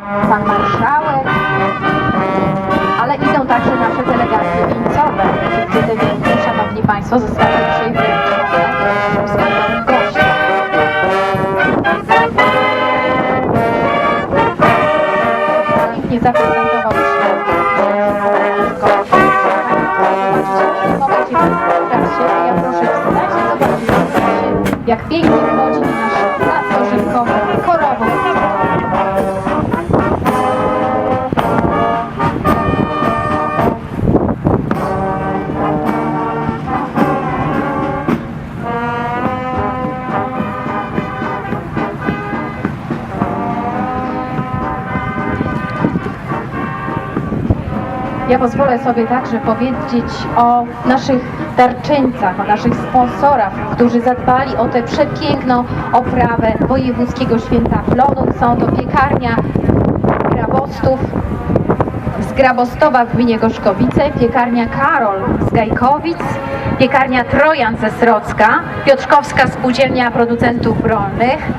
pan marszałek, ale idą także nasze delegacje wieńcowe. Wszyscy te wieńce, szanowni państwo, zostały dzisiaj wręczone gościom. Nikt nie zaprezentował zobaczyć, jak pięknie wchodzi nasz plac Ja pozwolę sobie także powiedzieć o naszych darczyńcach, o naszych sponsorach, którzy zadbali o tę przepiękną oprawę wojewódzkiego święta Plonu. Są to piekarnia Grabostów z Grabostowa w gminie Gorzkowice, piekarnia Karol z Gajkowic, piekarnia Trojan ze Srocka, Piotrzkowska Spółdzielnia Producentów Rolnych,